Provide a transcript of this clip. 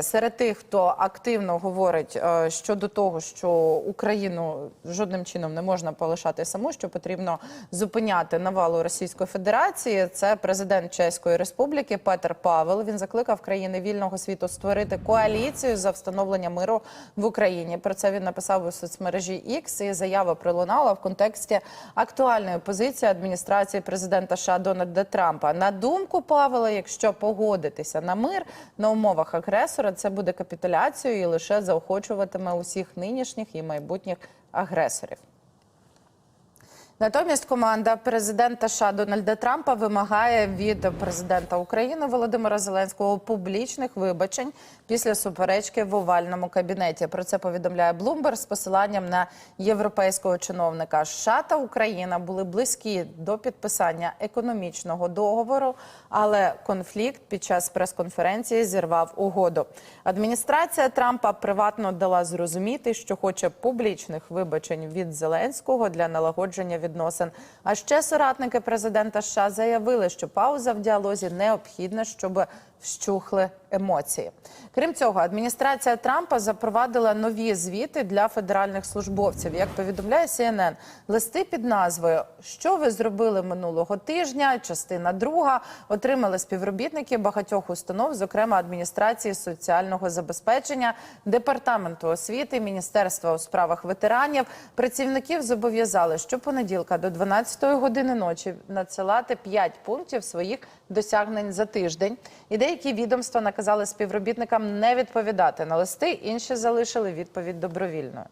Серед тих, хто активно говорить е, щодо того, що Україну жодним чином не можна полишати саму, що потрібно зупиняти навалу Російської Федерації, це президент Чеської Республіки Петер Павел. Він закликав країни вільного світу створити коаліцію за встановлення миру в Україні. Про це він написав у соцмережі X, і заява пролунала в контексті актуальної позиції адміністрації президента США Дональда Трампа. На думку Павела, якщо погодитися на мир на умовах агресора, це буде капітуляцією і лише заохочуватиме усіх нинішніх і майбутніх агресорів. Натомість команда президента США Дональда Трампа вимагає від президента України Володимира Зеленського публічних вибачень після суперечки в овальному кабінеті. Про це повідомляє Блумберг з посиланням на європейського чиновника. США та Україна були близькі до підписання економічного договору, але конфлікт під час прес-конференції зірвав угоду. Адміністрація Трампа приватно дала зрозуміти, що хоче публічних вибачень від Зеленського для налагодження відносин. А ще соратники президента США заявили, що пауза в діалозі необхідна, щоб вщухли емоції. Крім цього, адміністрація Трампа запровадила нові звіти для федеральних службовців. Як повідомляє CNN, листи під назвою Що ви зробили минулого тижня? Частина друга отримали співробітники багатьох установ, зокрема адміністрації соціального забезпечення, департаменту освіти, міністерства у справах ветеранів. Працівників зобов'язали щопонеділка до 12 години ночі надсилати 5 пунктів своїх досягнень за тиждень. І деякі відомства наказали співробітникам не відповідати на листи, інші залишили відповідь добровільною.